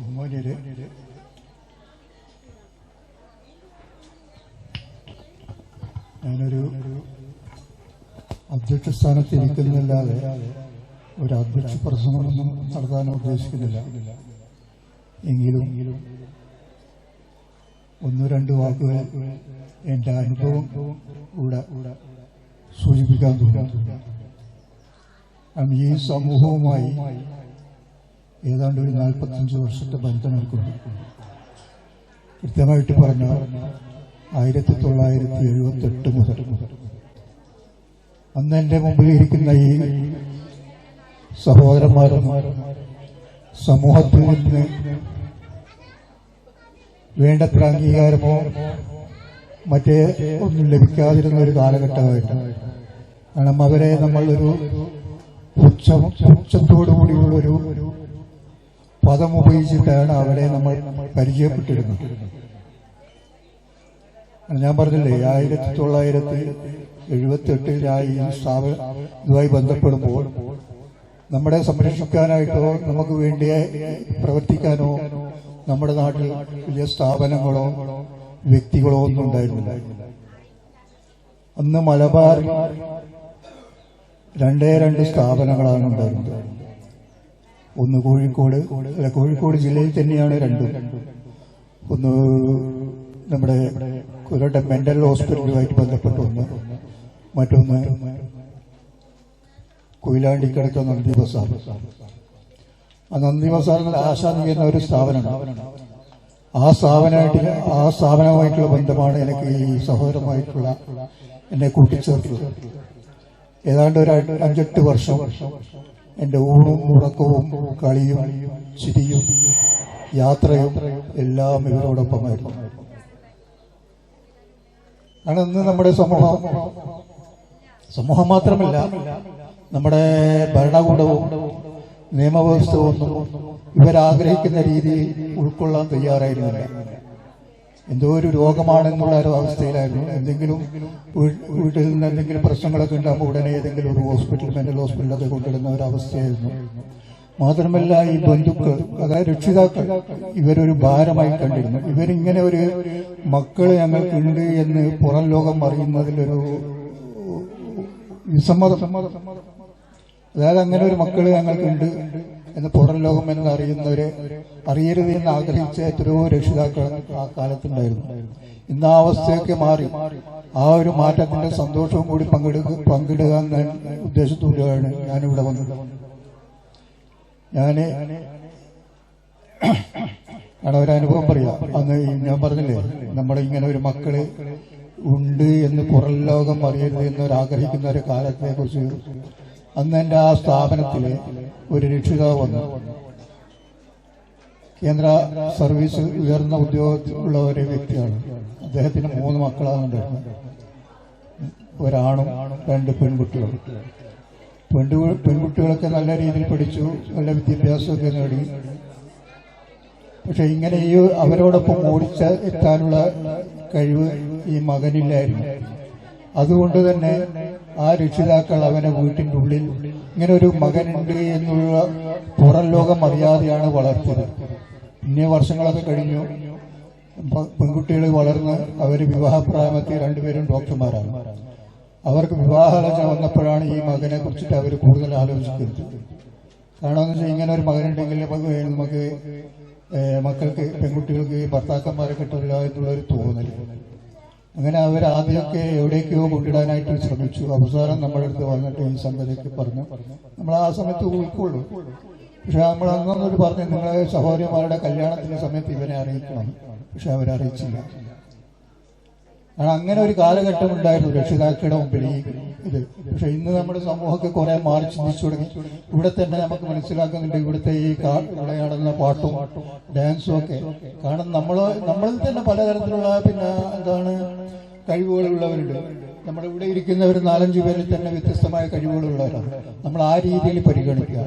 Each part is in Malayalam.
ബഹുമാന്യര് ഞാനൊരു അധ്യക്ഷ സ്ഥാനത്ത് ഇരിക്കുന്നില്ലാതെ ഒരു അധ്യക്ഷ പ്രസംഗമൊന്നും നടത്താൻ ഉദ്ദേശിക്കുന്നില്ല. എങ്കിലും ഒന്നു രണ്ട് വാക്കുകൾ എന്റെ അനുഭവം കൂടെ സൂചിപ്പിക്കാൻ തോന്നുന്നു ഈ സമൂഹവുമായി ഏതാണ്ട് ഒരു നാൽപ്പത്തഞ്ച് വർഷത്തെ ബന്ധം എനിക്കുണ്ട് കൃത്യമായിട്ട് പറഞ്ഞാൽ ആയിരത്തി തൊള്ളായിരത്തി എഴുപത്തി എട്ട് മുതൽ അന്ന് എന്റെ മുമ്പിൽ ഇരിക്കുന്ന ഈ സഹോദരന്മാരും സമൂഹത്തിൽ നിന്ന് വേണ്ടത്ര അംഗീകാരമോ മറ്റേ ഒന്നും ലഭിക്കാതിരുന്ന ഒരു കാലഘട്ടമായിരുന്നു. കാരണം അവരെ നമ്മളൊരു ഉച്ചം ഉച്ചത്തോടുകൂടിയുള്ളൊരു പദം ഉപയോഗിച്ചിട്ടാണ് അവരെ നമ്മൾ പരിചയപ്പെട്ടിരുന്നത്. ഞാൻ പറഞ്ഞില്ലേ ആയിരത്തി തൊള്ളായിരത്തി എഴുപത്തി എട്ടിലായി ഈ സ്ഥാപന ഇതുമായി ബന്ധപ്പെടുമ്പോൾ നമ്മളെ സംരക്ഷിക്കാനായിട്ടോ നമുക്ക് വേണ്ടി പ്രവർത്തിക്കാനോ നമ്മുടെ നാട്ടിൽ വലിയ സ്ഥാപനങ്ങളോ വ്യക്തികളോ ഒന്നും ഉണ്ടായിരുന്നില്ല. അന്ന് മലബാർ രണ്ടേ രണ്ട് സ്ഥാപനങ്ങളാണ് ഉണ്ടായിരുന്നത്. ഒന്ന് കോഴിക്കോട് അല്ല കോഴിക്കോട് ജില്ലയിൽ തന്നെയാണ് രണ്ടും. ഒന്ന് നമ്മുടെ കുരട്ടെ മെന്റൽ ഹോസ്പിറ്റലുമായിട്ട് ബന്ധപ്പെട്ട ഒന്ന്. മറ്റൊന്ന് കൊയിലാണ്ടിക്കടുത്ത നന്ദി ബസാർ ആ നന്ദി ബസാറിന് ആശാ എന്ന ഒരു സ്ഥാപനമാണ് ആ സ്ഥാപനമായിട്ട് ആ സ്ഥാപനവുമായിട്ടുള്ള ബന്ധമാണ് എനിക്ക് ഈ സഹോദരമായിട്ടുള്ള എന്നെ കൂട്ടിച്ചേർത്തത്. ഏതാണ്ട് ഒരു അഞ്ചെട്ട് വർഷം എന്റെ ഊണും ഉറക്കവും കളിയും ചിരിയും യാത്രയും എല്ലാം ഇവരോടൊപ്പമായിരുന്നു. ആണ് ഇന്ന് നമ്മുടെ സമൂഹം. സമൂഹം മാത്രമല്ല നമ്മുടെ ഭരണകൂടവും നിയമവ്യവസ്ഥ ഒന്നും ഇവരാഗ്രഹിക്കുന്ന രീതിയിൽ ഉൾക്കൊള്ളാൻ തയ്യാറായിരുന്നില്ല. എന്തോ ഒരു രോഗമാണെന്നുള്ള ഒരു അവസ്ഥയിലായിരുന്നു. എന്തെങ്കിലും വീട്ടിൽ നിന്ന് എന്തെങ്കിലും പ്രശ്നങ്ങളൊക്കെ ഉണ്ടാകുമ്പോൾ ഉടനെ ഏതെങ്കിലും ഒരു ഹോസ്പിറ്റൽ മെന്റൽ ഹോസ്പിറ്റലൊക്കെ കൊണ്ടിടുന്ന ഒരു അവസ്ഥയായിരുന്നു. മാത്രമല്ല ഈ ബന്ധുക്കൾ അതായത് രക്ഷിതാക്കൾ ഇവരൊരു ഭാരമായി കണ്ടിരുന്നു. ഇവരിങ്ങനെ ഒരു മക്കൾ ഞങ്ങൾക്കുണ്ട് എന്ന് പുറം ലോകം അറിയുന്നതിലൊരു വിസമ്മതം. അതായത് അങ്ങനെ ഒരു മക്കൾ ഞങ്ങൾക്കുണ്ട്. എന്ന് പുറം ലോകം എന്ന് അറിയുന്നവരെ അറിയരുത് എന്ന് ആഗ്രഹിച്ച എത്രയോ രക്ഷിതാക്കൾ ആ കാലത്തുണ്ടായിരുന്നു. ഇന്ന് ആ അവസ്ഥയൊക്കെ മാറി. ആ ഒരു മാറ്റത്തിന്റെ സന്തോഷവും കൂടി പങ്കെടുക്ക പങ്കിടുക എന്ന ഉദ്ദേശത്തോടെയാണ് ഞാനിവിടെ വന്നത്. ഞാൻ ആണ് ഒരു അനുഭവം പറയാം. അന്ന് ഞാൻ പറഞ്ഞില്ലേ നമ്മുടെ ഇങ്ങനെ ഒരു മക്കൾ ഉണ്ട് എന്ന് പുറം ലോകം അറിയരുത് എന്നൊരാഗ്രഹിക്കുന്ന ഒരു കാലത്തെ കുറിച്ച് അന്ന് എന്റെ ആ സ്ഥാപനത്തിൽ ഒരു രക്ഷിതാവ് വന്നു. കേന്ദ്ര സർവീസ് ഉയർന്ന ഉദ്യോഗത്തിലുള്ള ഒരു വ്യക്തിയാണ്. അദ്ദേഹത്തിന് മൂന്ന് മക്കളാണ് ഉണ്ടായിരുന്നത്. ഒരാണും രണ്ട് പെൺകുട്ടികളും. പെണ്ണു പെൺകുട്ടികളൊക്കെ നല്ല രീതിയിൽ പഠിച്ചു നല്ല വിദ്യാഭ്യാസമൊക്കെ നേടി. പക്ഷെ ഇങ്ങനെ ഈ അവരോടൊപ്പം ഓടിച്ച എത്താനുള്ള കഴിവ് ഈ മകനില്ലായിരുന്നു. അതുകൊണ്ട് തന്നെ ആ രക്ഷിതാക്കൾ അവനെ വീട്ടിന്റെ ഉള്ളിൽ ഇങ്ങനെ ഒരു മകനുണ്ട് എന്നുള്ള പുറം ലോകം അറിയാതെയാണ് വളർത്തിയത്. പിന്നെ വർഷങ്ങളൊക്കെ കഴിഞ്ഞു. പെൺകുട്ടികൾ വളർന്ന് അവർ വിവാഹപ്രായമത്തിൽ രണ്ടുപേരും ഡോക്ടർമാരാണ്. അവർക്ക് വിവാഹാലോചന വന്നപ്പോഴാണ് ഈ മകനെ കുറിച്ചിട്ട് അവർ കൂടുതൽ ആലോചിക്കുന്നത്. കാരണം എന്ന് വെച്ചാൽ ഇങ്ങനെ ഒരു മകനുണ്ടെങ്കിൽ നമുക്ക് മക്കൾക്ക് പെൺകുട്ടികൾക്ക് ഭർത്താക്കന്മാരെ കിട്ടില്ല എന്നുള്ളൊരു തോന്നൽ അങ്ങനെ അവർ ആദ്യമൊക്കെ എവിടേക്കോ കൊണ്ടിടാനായിട്ട് ശ്രമിച്ചു. അവസാനം നമ്മുടെ അടുത്ത് വന്നിട്ട് ഈ സംഗതിക്ക് പറഞ്ഞു. നമ്മൾ ആ സമയത്ത് ഉൾക്കൊള്ളു. പക്ഷെ നമ്മൾ അന്നൊരു പറഞ്ഞു നിങ്ങളെ സഹോദരിമാരുടെ കല്യാണത്തിന്റെ സമയത്ത് ഇവനെ അറിയിക്കണം. പക്ഷെ അവരറിയിച്ചില്ല. അങ്ങനെ ഒരു കാലഘട്ടം ഉണ്ടായിരുന്നു രക്ഷിതാക്കളുടെ മുമ്പിൽ ഇത്. പക്ഷെ ഇന്ന് നമ്മുടെ സമൂഹമൊക്കെ കുറെ മാറി ചിന്തിച്ചു തുടങ്ങി. ഇവിടെ തന്നെ നമുക്ക് മനസ്സിലാക്കുന്നുണ്ട് ഇവിടുത്തെ ഈ കാ- പാട്ടും ഡാൻസും ഒക്കെ. കാരണം നമ്മൾ നമ്മളിൽ തന്നെ പലതരത്തിലുള്ള പിന്നെ എന്താണ് കഴിവുകളുള്ളവരുണ്ട്. നമ്മുടെ ഇവിടെ ഇരിക്കുന്നവർ നാലഞ്ച് പേരിൽ തന്നെ വ്യത്യസ്തമായ കഴിവുകളുള്ളവരാണ്. നമ്മൾ ആ രീതിയിൽ പരിഗണിക്കുക.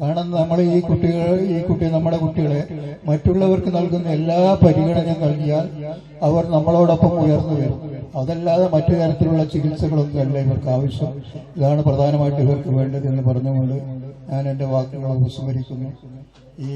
കാരണം നമ്മൾ ഈ കുട്ടികൾ ഈ കുട്ടി നമ്മുടെ കുട്ടികളെ മറ്റുള്ളവർക്ക് നൽകുന്ന എല്ലാ പരിഗണനയും നൽകിയാൽ അവർ നമ്മളോടൊപ്പം ഉയർന്നു വരും. അതല്ലാതെ മറ്റു തരത്തിലുള്ള ചികിത്സകളൊന്നും അല്ല ഇവർക്ക് ആവശ്യം. ഇതാണ് പ്രധാനമായിട്ട് ഇവർക്ക് വേണ്ടത് എന്ന് പറഞ്ഞുകൊണ്ട് ഞാൻ എന്റെ വാക്കുകളെ ഉപസ്മരിക്കുന്നു ഈ